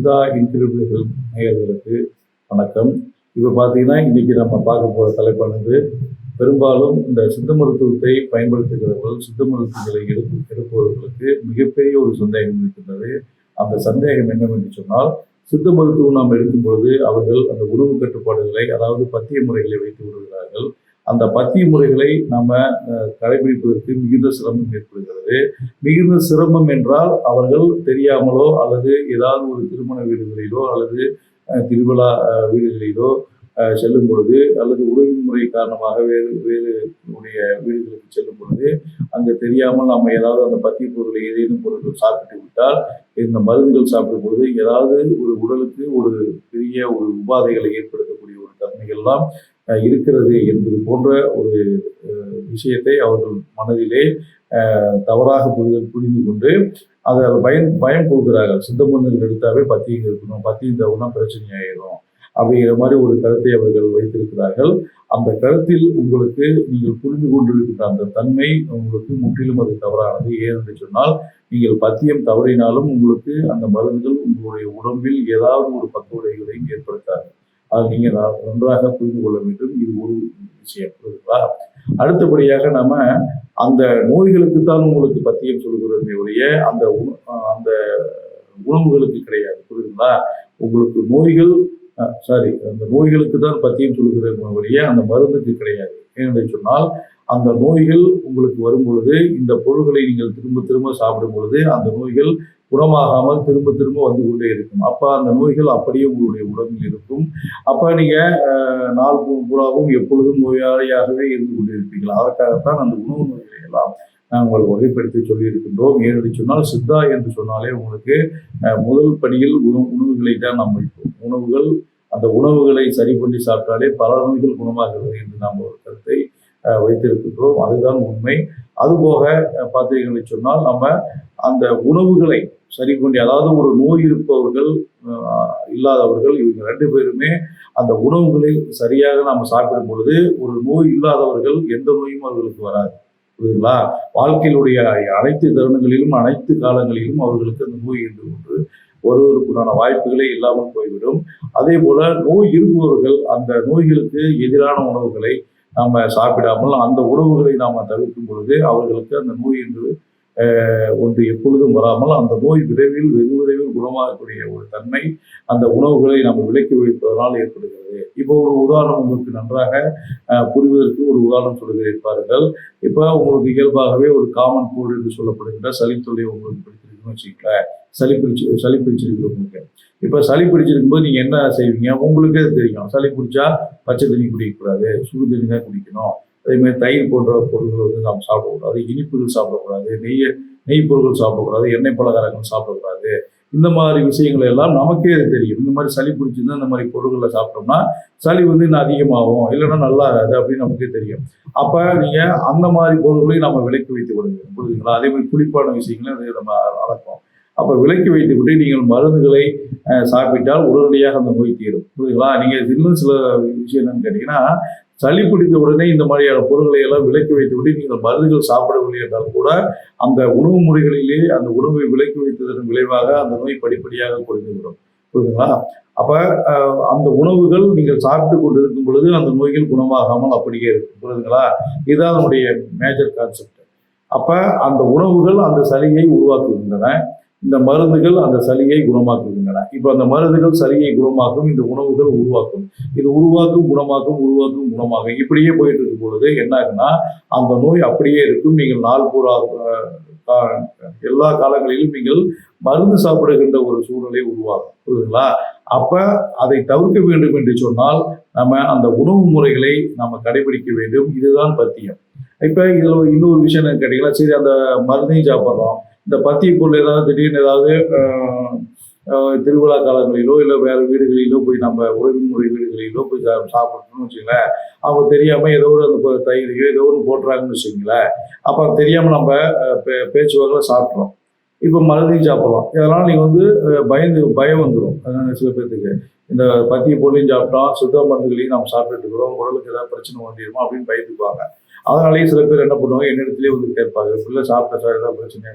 சித்தா இன்கிரிபிள்கள் நேயர்களுக்கு வணக்கம். இப்போ பார்த்தீங்கன்னா இன்னைக்கு நம்ம பார்க்க போகிற தலைப்பானது பெரும்பாலும் இந்த சித்த மருத்துவத்தை பயன்படுத்துகிறவர்கள் சித்த மருத்துவங்களை எடுப்பு எடுப்பவர்களுக்கு மிகப்பெரிய ஒரு சந்தேகம் இருக்கின்றது. அந்த சந்தேகம் என்னவென்று சொன்னால் சித்த மருத்துவம் நாம் எடுக்கும் பொழுது அவர்கள் அந்த உணவு கட்டுப்பாடுகளை அதாவது பத்திய முறைகளை வைத்து விடுகிறார்கள். அந்த பத்திய முறைகளை நம்ம கடைபிடிப்பதற்கு மிகுந்த சிரமம் ஏற்படுகிறது. மிகுந்த சிரமம் என்றால் அவர்கள் தெரியாமலோ அல்லது ஏதாவது ஒரு திருமண வீடுகளிலோ அல்லது திருவிழா வீடுகளிலோ செல்லும் பொழுது அல்லது உணவு முறை காரணமாக வேறு வேறு உடைய வீடுகளுக்கு செல்லும் பொழுது அங்கே தெரியாமல் நம்ம ஏதாவது அந்த பத்திய பொருளை ஏதேனும் பொருட்கள் சாப்பிட்டு விட்டால் இந்த மருந்துகள் சாப்பிடும் பொழுது ஏதாவது ஒரு உடலுக்கு ஒரு பெரிய ஒரு உபாதைகளை ஏற்படுத்தக்கூடிய ஒரு தன்மைகள்லாம் இருக்கிறது என்பது போன்ற ஒரு விஷயத்தை அவர்கள் மனதிலே தவறாக புரிதல் புரிந்து கொண்டு அதை பயம் பயம் கொடுக்குறார்கள் சித்த மருந்துகள் எடுத்தாவே பத்தியம் இருக்கணும் பத்தியம் தவறுனா பிரச்சனை ஆயிடும் அப்படிங்கிற மாதிரி ஒரு கருத்தை அவர்கள் வைத்திருக்கிறார்கள். அந்த கருத்தில் உங்களுக்கு நீங்கள் புரிந்து கொண்டிருக்கின்ற அந்த தன்மை உங்களுக்கு முற்றிலும் அது தவறானது. ஏனென்று சொன்னால் நீங்கள் பத்தியம் தவறினாலும் உங்களுக்கு அந்த மருந்துகள் உங்களுடைய உடம்பில் ஏதாவது ஒரு பக்குவடைகளையும் ஏற்படுத்தாது. அது நீங்கள் நன்றாக புரிந்து கொள்ள வேண்டும். இது ஒரு விஷயம் புரியுதுங்களா? அடுத்தபடியாக நம்ம அந்த நோய்களுக்கு தான் உங்களுக்கு பத்தியம் சொல்கிறதே ஒழிய அந்த உண- அந்த உணவுகளுக்கு கிடையாது புரியுதுங்களா? உங்களுக்கு நோய்கள் சாரி அந்த நோய்களுக்கு தான் பத்தியம் சொல்கிறோமே வழியே அந்த மருந்துக்கு கிடையாது. ஏனென்று சொன்னால் அந்த நோய்கள் உங்களுக்கு வரும் பொழுது இந்த பொருள்களை நீங்கள் திரும்ப திரும்ப சாப்பிடும் பொழுது அந்த நோய்கள் குணமாகாமல் திரும்ப திரும்ப வந்து கொண்டே இருக்கும். அப்போ அந்த நோய்கள் அப்படியே உங்களுடைய உடம்பில் இருக்கும். அப்போ நீங்கள் நாள் பூராவும் எப்பொழுதும் நோயாளியாகவே இருந்து கொண்டிருப்பீர்கள் அதற்காகத்தான் அந்த உணவு நோய்களை எல்லாம் நாங்கள் வகைப்படுத்தி சொல்லியிருக்கின்றோம். ஏனென்று சொன்னால் சித்தா என்று சொன்னாலே உங்களுக்கு முதல் படியில் உணவு உணவுகளை தான் நாம் வைப்போம். உணவுகள் அந்த உணவுகளை சரி பண்ணி சாப்பிட்டாலே பல நோய்கள் குணமாகிறது என்று நாம் ஒரு கருத்தை வைத்திருக்கின்றோம். அதுதான் உண்மை. அதுபோக பார்த்தீங்கன்னு சொன்னால் நம்ம அந்த உணவுகளை சரி பண்ணி அதாவது ஒரு நோய் இருப்பவர்கள் இல்லாதவர்கள் இவங்க ரெண்டு பேருமே அந்த உணவுகளை சரியாக நாம் சாப்பிடும் பொழுது ஒரு நோய் இல்லாதவர்கள் எந்த நோயும் அவர்களுக்கு வராது. புரியுதுங்களா? வாழ்க்கையிலுடைய அனைத்து தருணங்களிலும் அனைத்து காலங்களிலும் அவர்களுக்கு அந்த நோய் என்று ஒன்று ஒருவருக்குண்டான வாய்ப்புகளே இல்லாமல் போய்விடும். அதே போல நோய் இருப்பவர்கள் அந்த நோய்களுக்கு எதிரான உணவுகளை நாம் சாப்பிடாமல் அந்த உணவுகளை நாம் தவிர்க்கும் பொழுது அவர்களுக்கு அந்த நோய் என்று ஒன்று எப்பொழுதும் வராமல் அந்த நோய் விரைவில் வெகு விரைவில் குணமாகக்கூடிய ஒரு தன்மை அந்த உணவுகளை நம்ம விலக்கி வைப்பதனால் ஏற்படுகிறது. இப்போ ஒரு உதாரணம் உங்களுக்கு நன்றாக புரிவதற்கு ஒரு உதாரணம் சொல்கிறேன் பாருங்கள். இப்போ உங்களுக்கு இயல்பாகவே ஒரு காமன் கோல்டு என்று சொல்லப்படுகின்ற சளித்தொல்லை உங்களுக்கு பிடிச்சிருக்குன்னு வச்சுக்கல சளி பிடிச்சி சளி பிடிச்சிருக்கு உங்களுக்கு. இப்போ சளி பிடிச்சிருக்கும்போது நீங்கள் என்ன செய்வீங்க? உங்களுக்கே தெரியும். சளி பிடிச்சா பச்சை தண்ணி குடிக்கக்கூடாது சுடு தண்ணி தான் குடிக்கணும். அதேமாதிரி தயிர் போன்ற பொருட்கள் வந்து நாம் சாப்பிடக்கூடாது இனிப்புகள் சாப்பிடக்கூடாது நெய் நெய் பொருட்கள் சாப்பிடக்கூடாது எண்ணெய் பலகாரங்கள் சாப்பிடக்கூடாது. இந்த மாதிரி விஷயங்கள் எல்லாம் நமக்கே அது தெரியும். இந்த மாதிரி சளி பிடிச்சிருந்தா இந்த மாதிரி பொருட்களை சாப்பிட்டோம்னா சளி வந்து இன்னும் அதிகமாகும். இல்லைன்னா நல்லா இருக்காது அப்படின்னு நமக்கே தெரியும். அப்போ நீங்கள் அந்த மாதிரி பொருட்களையும் நம்ம விலக்கி வைத்து கொடுங்க புரியுதுங்களா? அதே மாதிரி குளிப்பான விஷயங்களையும் அதை நம்ம வளர்ப்போம் அப்போ விலக்கி வைத்து விட்டு நீங்கள் மருந்துகளை சாப்பிட்டால் உடனடியாக அந்த நோய் தீரும். புரியுதுங்களா? நீங்கள் இன்னும் சில விஷயம் என்னன்னு கேட்டிங்கன்னா சளி பிடித்த உடனே இந்த மாதிரியான பொருட்களை எல்லாம் விலக்கி வைத்துவிட்டு நீங்கள் மருந்துகள் சாப்பிடவில்லை என்றால் கூட அந்த உணவு முறைகளிலே அந்த உணவை விலக்கி வைத்ததன் விளைவாக அந்த நோய் படிப்படியாக குறைந்துவிடும் புரியுதுங்களா? அப்போ அந்த உணவுகள் நீங்கள் சாப்பிட்டு கொண்டு இருக்கும் பொழுது அந்த நோய்கள் குணமாகாமல் அப்படியே இருக்கும். புரியுதுங்களா? இதுதான் நம்முடைய மேஜர் கான்செப்ட் அப்போ அந்த உணவுகள் அந்த சளியை உருவாக்குகின்றன. இந்த மருந்துகள் அந்த சளியை குணமாக்குகின்றன. இப்போ அந்த மருந்துகள் சளியை குணமாக்கும் இந்த உணவுகள் உருவாக்கும். இது உருவாக்கும் குணமாக்கும் உருவாக்கும் குணமாகும். இப்படியே போயிட்டு இருக்கும் பொழுது என்ன ஆகுன்னா அந்த நோய் அப்படியே இருக்கும். நீங்கள் நாள் பூரா கா- எல்லா காலங்களிலும் நீங்கள் மருந்து சாப்பிடுகின்ற ஒரு சூழ்நிலை உருவாகும். புரியுதுங்களா? அப்ப அதை தவிர்க்க வேண்டும் என்று சொன்னால் நம்ம அந்த உணவு முறைகளை நம்ம கடைபிடிக்க வேண்டும். இதுதான் பத்தியம். இப்ப இதுல இன்னொரு விஷயம் என்ன கேட்டீங்கன்னா சரி அந்த மருந்தையும் சாப்பிட்றோம். இந்த பத்தி பொருள் ஏதாவது திடீர்னு ஏதாவது திருவிழா காலங்களிலோ இல்லை வேறு வீடுகளிலோ போய் நம்ம உறவு வீடுகளிலோ போய் சா- வச்சுங்களேன் அவங்க தெரியாமல் ஏதோ ஒரு அந்த தயிரையோ ஏதோ ஒன்று போட்டுறாங்கன்னு வச்சுங்களேன் அப்போ தெரியாமல் நம்ம பே பே- பேச்சுவாக்கில் சாப்பிட்றோம் இப்போ மருந்தையும் சாப்பிட்றோம் இதனால் நீங்கள் வந்து பயந்து பயம் வந்துடும் சில பேர்த்துக்கு இந்த பத்திய பொருளையும் சாப்பிட்டோம் சுத்த மருந்துகளையும் நம்ம சாப்பிட்டுட்டு இருக்கிறோம் உடலுக்கு ஏதாவது பிரச்சனை வந்துடுமா அப்படின்னு பயந்துக்குவாங்க. அதனாலேயே சில பேர் என்ன பண்ணுவாங்க? என்னிடத்துலேயே வந்து கேட்பாங்க. பிள்ளை சாப்பிட்ட சார் ஏதாவது பிரச்சனை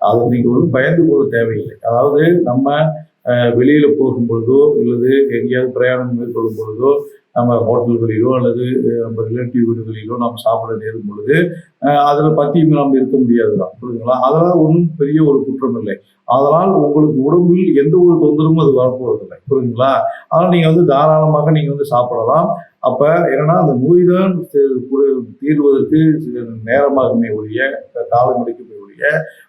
அது நீங்கள் வந்து பயந்து கொள்ள தேவையில்லை. அதாவது நம்ம வெளியில் போகும் பொழுதோ அல்லது எங்கேயாவது பிரயாணம் மேற்கொள்ளும் பொழுதோ நம்ம ஹோட்டல்களிலோ அல்லது நம்ம ரிலேட்டிவ் வீடுகளிலோ நம்ம சாப்பிட நேரும் பொழுது அதில் அதுல பத்தியும் நாம் இருக்க முடியாது தான் புரியுதுங்களா? அதெல்லாம் ஒன்றும் பெரிய ஒரு குற்றம் இல்லை அதனால் உங்களுக்கு உடம்பில் எந்த ஒரு தொந்தரவும் அது வரப்போறதில்லை. புரியுதுங்களா? அதனால் நீங்கள் வந்து தாராளமாக நீங்கள் வந்து சாப்பிடலாம். அப்போ என்னன்னா அந்த நோய் தான் தீர்வதற்கு நேரமாகுமே ஒழிய காலம் எடுக்குமே ஒழிய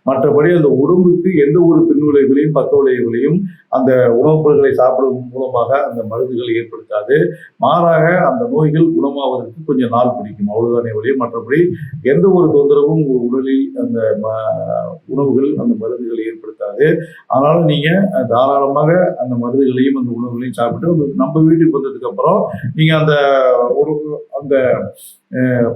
மற்றபடி அந்த உடம்புக்கு எந்த ஒரு பின்விளைவுகளையும் பக்க விளைவுகளையும் அந்த உணவுப் பொருட்களை சாப்பிடும் மூலமாக அந்த மருந்துகள் ஏற்படுத்தாது. மாறாக அந்த நோய்கள் குணமாவதற்கு கொஞ்சம் நாள் பிடிக்கும் அவ்வளவுதானே ஒழிய மற்றபடி எந்த ஒரு தொந்தரவும் உங்கள் உடலில் அந்த ம- உணவுகள் அந்த மருந்துகளை ஏற்படுத்தாது. அதனால நீங்க தாராளமாக அந்த மருந்துகளையும் அந்த உணவுகளையும் சாப்பிட்டு உங்களுக்கு நம்ம வீட்டுக்கு வந்ததுக்கு அப்புறம் நீங்க அந்த அந்த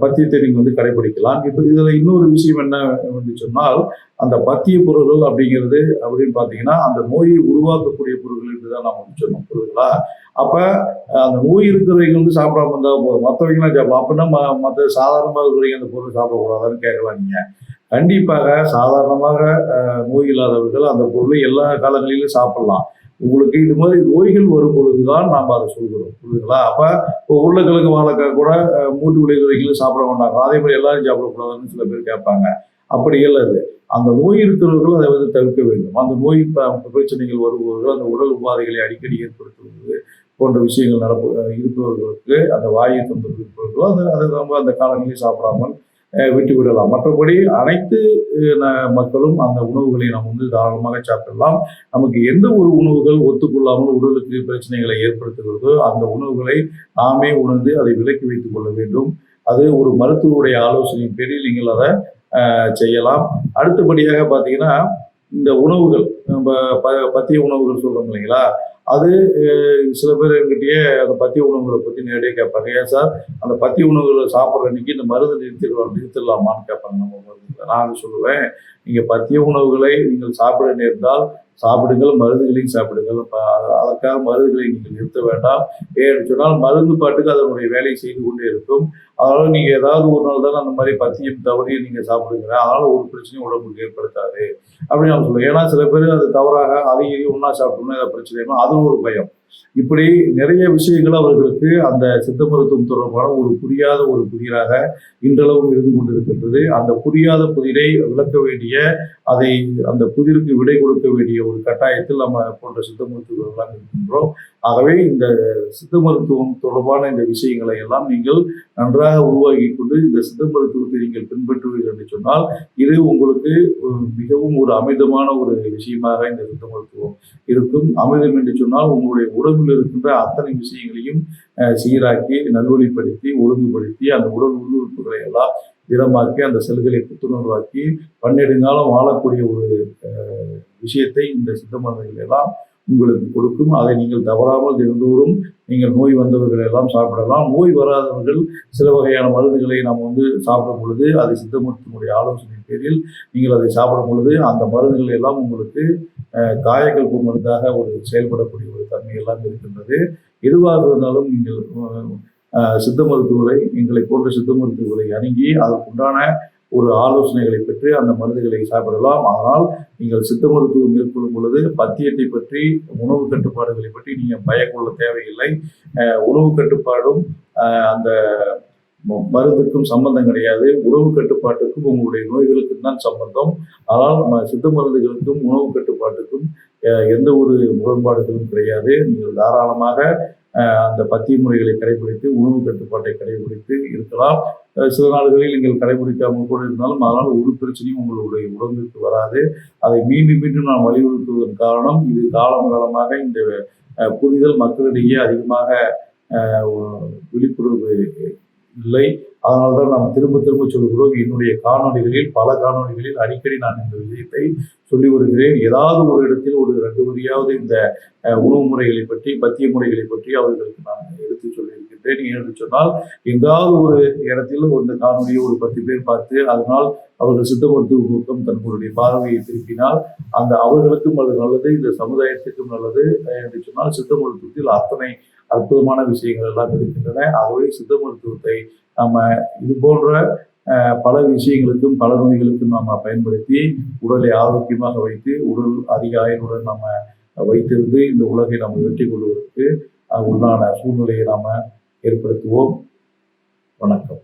பத்தியத்தை நீங்கள் வந்து கடைபிடிக்கலாம். இப்போ இதில் இன்னொரு விஷயம் என்ன வந்து சொன்னால் அந்த பத்திய பொருள்கள் அப்படிங்கிறது அப்படின்னு பார்த்தீங்கன்னா அந்த நோயை உருவாக்கக்கூடிய பொருள்கள் என்று தான் நம்ம வந்து சொன்னோம் புரியுதுங்களா? அப்போ அந்த நோய் இருக்கிறவங்க வந்து சாப்பிடாம இருந்தால் போதும். மற்றவங்களாம் சாப்பிடலாம் அப்படின்னா மற்ற சாதாரணமாக இருக்கிறவங்க அந்த பொருள் சாப்பிடக்கூடாதான்னு கேட்கலாம் நீங்கள் கண்டிப்பாக சாதாரணமாக நோய் இல்லாதவர்கள் அந்த பொருளை எல்லா காலங்களிலும் சாப்பிடலாம். உங்களுக்கு இது மாதிரி நோய்கள் வரும் பொழுதுதான் நாம் அதை சொல்கிறோம். புரியுதுங்களா? அப்போ இப்போ உருளைக்கிழங்கு வாழைக்காய் கூட மூட்டு மூட்டு விளைவுகளும் சாப்பிட மாட்டாங்க அதே மாதிரி எல்லாரும் சாப்பிடக்கூடாதுன்னு சில பேர் கேட்பாங்க. அப்படி இல்லை அது அந்த நோய் இருக்கிறவர்கள் அதை வந்து தவிர்க்க வேண்டும். அந்த நோய் பிரச்சனைகள் வருபவர்கள் அந்த உடல் உபாதைகளை அடிக்கடி ஏற்படுத்துவது போன்ற விஷயங்கள் நடப்பு இருப்பவர்களுக்கு அந்த வாயு தொந்தரவு இருப்பவர்களோ அதை அதை நம்ம அந்த காலங்களில் சாப்பிடாமல் விட்டுவிடலாம் விட்டு விடலாம் மற்றபடி அனைத்து ந- மக்களும் அந்த உணவுகளை நாம் வந்து தாராளமாக சாப்பிடலாம். நமக்கு எந்த ஒரு உணவுகள் ஒத்துக்கொள்ளாமல் உடலுக்கு பிரச்சனைகளை ஏற்படுத்துகிறதோ அந்த உணவுகளை நாமே உணர்ந்து அதை விலக்கி வைத்துக் கொள்ள வேண்டும். அது ஒரு மருத்துவருடைய ஆலோசனையின் பேரில் நீங்கள் அதை செய்யலாம். அடுத்தபடியாக பார்த்தீங்கன்னா இந்த உணவுகள் நம்ம ப பத்திய உணவுகள் சொல்கிறோம் இல்லைங்களா? அது சில பேர் எங்கிட்டயே அந்த பத்திய உணவுகளை பற்றி நேரடியாக கேட்பாங்க. ஏன் சார்? அந்த பத்திய உணவுகளை சாப்பிட்ற அன்னைக்கு இந்த மருந்து நிறுத்திடலாம் நிறுத்திடலாமான்னு கேட்பாங்க நம்ம மருந்து நான் சொல்லுவேன். நீங்கள் பத்திய உணவுகளை நீங்கள் சாப்பிட நேர்ந்தால் சாப்பிடுங்கள் மருந்துகளையும் சாப்பிடுங்கள். அதற்காக மருந்துகளை நீங்கள் நிறுத்த வேண்டாம். ஏன்னு சொன்னால் மருந்து பாட்டுக்கு அதனுடைய வேலையை செய்து கொண்டே இருக்கும். அதனால் நீங்கள் ஏதாவது ஒரு நாள் தானே அந்த மாதிரி பத்தியம் தவறி நீங்கள் சாப்பிடுங்க அதனால் ஒரு பிரச்சனையும் உடம்புக்கு ஏற்படுத்தாது. அப்படின்னு நான் சொல்லுவேன் ஏன்னா சில பேர் அது தவறாக அதையும் ஒன்றா சாப்பிட்டோம்னா ஏதாவது பிரச்சனைனா அது ஒரு பயம். இப்படி நிறைய விஷயங்கள் அவர்களுக்கு அந்த சித்த மருத்துவம் தொடர்பான ஒரு புரியாத ஒரு புதிராக இன்றளவும் இருந்து கொண்டிருக்கின்றது. அந்த புரியாத புதிரை விளக்க வேண்டிய அதை அந்த புதிருக்கு விடை கொடுக்க வேண்டிய ஒரு கட்டாயத்தில் நம்ம போன்ற சித்த மருத்துவங்களெல்லாம் இருக்கின்றோம். ஆகவே இந்த சித்த மருத்துவம் தொடர்பான இந்த விஷயங்களை எல்லாம் நீங்கள் நன்றாக உருவாக்கி கொண்டு இந்த சித்த மருத்துவத்தை நீங்கள் பின்பற்றுவீர்கள் என்று சொன்னால் இது உங்களுக்கு ஒரு மிகவும் ஒரு அமிதமான ஒரு விஷயமாக இந்த சித்த மருத்துவம் இருக்கும். அமிதம் என்று சொன்னால் உங்களுடைய உடம்பில் இருக்கின்ற அத்தனை விஷயங்களையும் சீராக்கி நல்வழிப்படுத்தி ஒழுங்குபடுத்தி அந்த உடல் உள்ளுறுப்புகளை எல்லாம் திடமாக்கி அந்த செல்களை புத்துணர்வாக்கி பன்னெடுங்காலம் வாழக்கூடிய ஒரு விஷயத்தை இந்த சித்த மருந்துகள் எல்லாம் உங்களுக்கு கொடுக்கும். அதை நீங்கள் தவறாமல் தினந்தோறும் நீங்கள் நோய் வந்தவர்கள் எல்லாம் சாப்பிடலாம். நோய் வராதவர்கள் சில வகையான மருந்துகளை நாம் வந்து சாப்பிடும் பொழுது அதை சித்த மருத்துவனுடைய ஆலோசனை பேரில் நீங்கள் அதை சாப்பிடும் பொழுது அந்த மருந்துகள் எல்லாம் உங்களுக்கு அஹ், காயக்கல்பு மருந்தாக ஒரு செயல்படக்கூடிய ஒரு தன்மை எல்லாம் இருக்கின்றது. எதுவாக இருந்தாலும் நீங்கள் சித்த மருத்துவரை எங்களை போன்ற சித்த மருத்துவரை அணுகி அதற்குண்டான ஒரு ஆலோசனைகளை பெற்று அந்த மருந்துகளை சாப்பிடலாம். ஆனால் நீங்கள் சித்த மருத்துவம் மேற்கொள்ளும் பொழுது பத்தியத்தை பற்றி உணவு கட்டுப்பாடுகளை பற்றி நீங்கள் பயக்கொள்ள தேவையில்லை. உணவு கட்டுப்பாடும் அந்த ம- மருந்துக்கும் சம்பந்தம் கிடையாது. உணவு கட்டுப்பாட்டுக்கும் உங்களுடைய நோய்களுக்கும் தான் சம்பந்தம். ஆனால் சித்த மருந்துகளுக்கும் உணவு கட்டுப்பாட்டுக்கும் எந்த ஒரு முரண்பாடுகளும் கிடையாது. நீங்கள் தாராளமாக அந்த பத்திய முறைகளை கடைபிடித்து உணவு கட்டுப்பாட்டை கடைபிடித்து இருக்கலாம். சில நாடுகளில் நீங்கள் கடைபிடிக்காமல் கூட இருந்தாலும் அதனால் ஒரு பிரச்சனையும் உங்களுடைய உடம்புக்கு வராது. அதை மீண்டும் மீண்டும் நான் வலியுறுத்துவதன் காரணம் இது காலம் காலமாக இந்த புரிதல் மக்களிடையே அதிகமாக விழிப்புணர்வு இல்லை. அதனால தான் நாம் திரும்ப திரும்ப சொல்கிறோம் என்னுடைய காணொளிகளில் பல காணொளிகளில் அடிக்கடி நான் இந்த விஷயத்தை சொல்லி வருகிறேன். ஏதாவது ஒரு இடத்தில் ஒரு ரெண்டு வரியாவது இந்த உணவு முறைகளை பற்றி பத்திய முறைகளை பற்றி அவர்களுக்கு நான் எடுத்து கேட்டுக்கிட்டேன் ஏன்னு சொன்னால் எங்காவது ஒரு இடத்தில் ஒரு காணொலியை ஒரு பத்து பேர் பார்த்து அதனால் அவர்கள் சித்த மருத்துவ பக்கம் தங்களுடைய பார்வையை திருப்பினால் அந்த அவர்களுக்கும் அது நல்லது இந்த சமுதாயத்துக்கும் நல்லது. என்று சொன்னால் சித்த மருத்துவத்தில் அத்தனை அற்புதமான விஷயங்கள் எல்லாம் இருக்கின்றன. ஆகவே சித்த மருத்துவத்தை நம்ம இது போன்ற பல விஷயங்களுக்கும் பல நோய்களுக்கும் நம்ம பயன்படுத்தி உடலை ஆரோக்கியமாக வைத்து உடல் அதிக ஆயுளுடன் நம்ம வைத்திருந்து இந்த உலகை நாம் வெற்றி கொள்வதற்கு உள்ளான சூழ்நிலையை நாம் ஏற்படுத்துவோம். வணக்கம்.